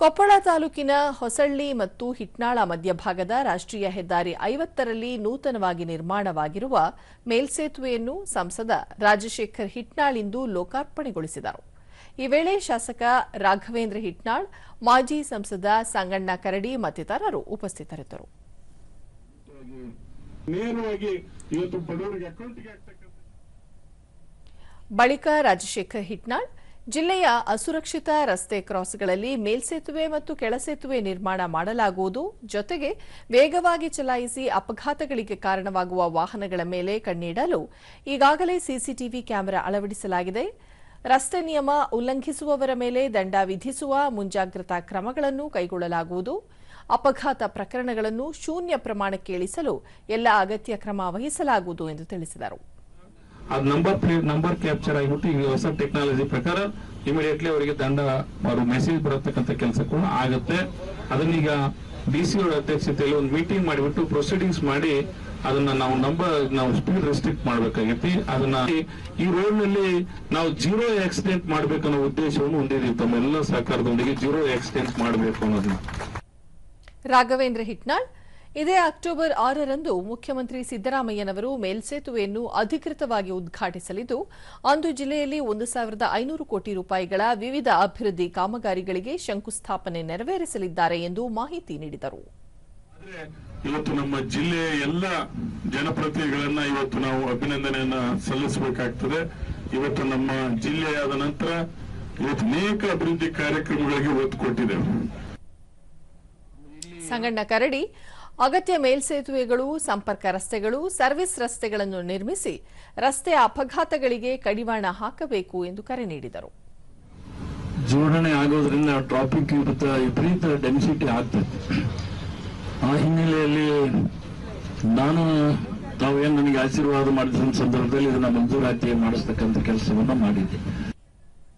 ಕೊಪ್ಪಳ ತಾಲೂಕಿನ ಹೊಸಳ್ಳಿ ಮತ್ತು ಹಿಟ್ನಾಳ ಮಧ್ಯಭಾಗದ ರಾಷ್ಟ್ರೀಯ ಹೆದ್ದಾರಿ ಐವತ್ತರಲ್ಲಿ ನೂತನವಾಗಿ ನಿರ್ಮಾಣವಾಗಿರುವ ಮೇಲ್ಸೇತುವೆಯನ್ನು ಸಂಸದ ರಾಜಶೇಖರ್ ಹಿಟ್ನಾಳ್ ಇಂದು ಲೋಕಾರ್ಪಣೆಗೊಳಿಸಿದರು. ಈ ವೇಳೆ ಶಾಸಕ ರಾಘವೇಂದ್ರ ಹಿಟ್ನಾಳ್ ಮಾಜಿ ಸಂಸದ ಸಂಗಣ್ಣ ಕರಡಿ ಮತ್ತಿತರರು ಉಪಸ್ಥಿತರಿದ್ದರು. ಬಳಿಕ ರಾಜಶೇಖರ್ ಹಿಟ್ನಾಳ್ ಜಿಲ್ಲೆಯ ಅಸುರಕ್ಷಿತ ರಸ್ತೆ ಕ್ರಾಸ್ಗಳಲ್ಲಿ ಮೇಲ್ಸೇತುವೆ ಮತ್ತು ಕೆಳಸೇತುವೆ ನಿರ್ಮಾಣ ಮಾಡಲಾಗುವುದು. ಜೊತೆಗೆ ವೇಗವಾಗಿ ಚಲಾಯಿಸಿ ಅಪಘಾತಗಳಿಗೆ ಕಾರಣವಾಗುವ ವಾಹನಗಳ ಮೇಲೆ ಕಣ್ಣಿಡಲು ಈಗಾಗಲೇ ಸಿಸಿಟಿವಿ ಕ್ಯಾಮೆರಾ ಅಳವಡಿಸಲಾಗಿದೆ. ರಸ್ತೆ ನಿಯಮ ಉಲ್ಲಂಘಿಸುವವರ ಮೇಲೆ ದಂಡ ವಿಧಿಸುವ ಮುಂಜಾಗ್ರತಾ ಕ್ರಮಗಳನ್ನು ಕೈಗೊಳ್ಳಲಾಗುವುದು. ಅಪಘಾತ ಪ್ರಕರಣಗಳನ್ನು ಶೂನ್ಯ ಪ್ರಮಾಣಕ್ಕೆ ಇಳಿಸಲು ಎಲ್ಲ ಅಗತ್ಯ ಕ್ರಮ ವಹಿಸಲಾಗುವುದು ಎಂದು ತಿಳಿಸಿದರು. ಅದು ನಂಬರ್ ಪ್ಲೇಟ್ ನಂಬರ್ ಕ್ಯಾಪ್ಚರ್ ಆಗಿಬಿಟ್ಟು ಈಗ ಹೊಸ ಟೆಕ್ನಾಲಜಿ ಪ್ರಕಾರ ಇಮಿಡಿಯೇಟ್ಲಿ ಅವರಿಗೆ ದಂಡ ಅವರು ಮೆಸೇಜ್ ಬರತಕ್ಕಂಥ ಕೆಲಸ ಕೂಡ ಆಗುತ್ತೆ. ಅದನ್ನೀಗ ಡಿ ಸಿ ಅವರ ಅಧ್ಯಕ್ಷತೆಯಲ್ಲಿ ಒಂದು ಮೀಟಿಂಗ್ ಮಾಡಿಬಿಟ್ಟು ಪ್ರೊಸೀಡಿಂಗ್ಸ್ ಮಾಡಿ ಅದನ್ನ ನಾವು ನಂಬರ್ ನಾವು ಸ್ಪೀಡ್ ರೆಸ್ಟ್ರಿಕ್ಟ್ ಮಾಡಬೇಕಾಗೈತಿ ಅದನ್ನ ಈ ರೋಡ್ನಲ್ಲಿ ನಾವು ಜೀರೋ ಆಕ್ಸಿಡೆಂಟ್ ಮಾಡ್ಬೇಕನ್ನೋ ಉದ್ದೇಶವನ್ನು ಹೊಂದಿದೀವಿ ತಮ್ಮೆಲ್ಲ ಸಹಕಾರದೊಂದಿಗೆ ಜೀರೋ ಆಕ್ಸಿಡೆಂಟ್ ಮಾಡಬೇಕು ಅನ್ನೋದನ್ನ. ರಾಘವೇಂದ್ರ ಹಿಟ್ನಾಳ್ ಇದೇ ಅಕ್ಟೋಬರ್ ಆರರಂದು ಮುಖ್ಯಮಂತ್ರಿ ಸಿದ್ದರಾಮಯ್ಯನವರು ಮೇಲ್ಸೇತುವೆಯನ್ನು ಅಧಿಕೃತವಾಗಿ ಉದ್ಘಾಟಿಸಲಿದ್ದು ಅಂದು ಜಿಲ್ಲೆಯಲ್ಲಿ ಒಂದು ಸಾವಿರದ ಐನೂರು ಕೋಟಿ ರೂಪಾಯಿಗಳ ವಿವಿಧ ಅಭಿವೃದ್ಧಿ ಕಾಮಗಾರಿಗಳಿಗೆ ಶಂಕುಸ್ಥಾಪನೆ ನೆರವೇರಿಸಲಿದ್ದಾರೆ ಎಂದು ಮಾಹಿತಿ ನೀಡಿದರು. ಇವತ್ತು ನಮ್ಮ ಜಿಲ್ಲೆಯ ಎಲ್ಲ ಜನಪ್ರತಿನಿಧಿಗಳನ್ನ ಇವತ್ತು ನಾವು ಅಭಿನಂದನೆಯನ್ನ ಸಲ್ಲಿಸಬೇಕಾಗ್ತದೆ. ಇವತ್ತು ನಮ್ಮ ಜಿಲ್ಲೆಯಾದ ನಂತರ ಇವತ್ತು ಅನೇಕ ಅಭಿವೃದ್ಧಿ ಕಾರ್ಯಕ್ರಮಗಳಿಗೆ ಒತ್ತು ಕೊಟ್ಟಿದ್ದೇವೆ. ಸಂಗಣ್ಣ ಕರಡಿ ಅಗತ್ಯ ಮೇಲ್ಸೇತುವೆಗಳು ಸಂಪರ್ಕ ರಸ್ತೆಗಳು, ಸರ್ವಿಸ್ ರಸ್ತೆಗಳನ್ನು ನಿರ್ಮಿಸಿ ರಸ್ತೆ ಅಪಘಾತಗಳಿಗೆ ಕಡಿವಾಣ ಹಾಕಬೇಕು ಎಂದು ಕರೆ ನೀಡಿದರು. ಜೋಡಣೆ ಆಗೋದ್ರಿಂದ ಟ್ರಾಫಿಕ್ ವಿಪರೀತ ಡೆನ್ಸಿಟಿ ಆಗ್ತೈತೆ ಆ ಹಿನ್ನೆಲೆಯಲ್ಲಿ ನಾನು ತಾವೇನು ನನಗೆ ಆಶೀರ್ವಾದ ಮಾಡಿದ ಸಂದರ್ಭದಲ್ಲಿ ಇದನ್ನ ಮಂಜೂರಾತಿ ಮಾಡಿಸ್ತಕ್ಕಂಥ ಕೆಲಸವನ್ನು ಮಾಡಿದ್ದೆ.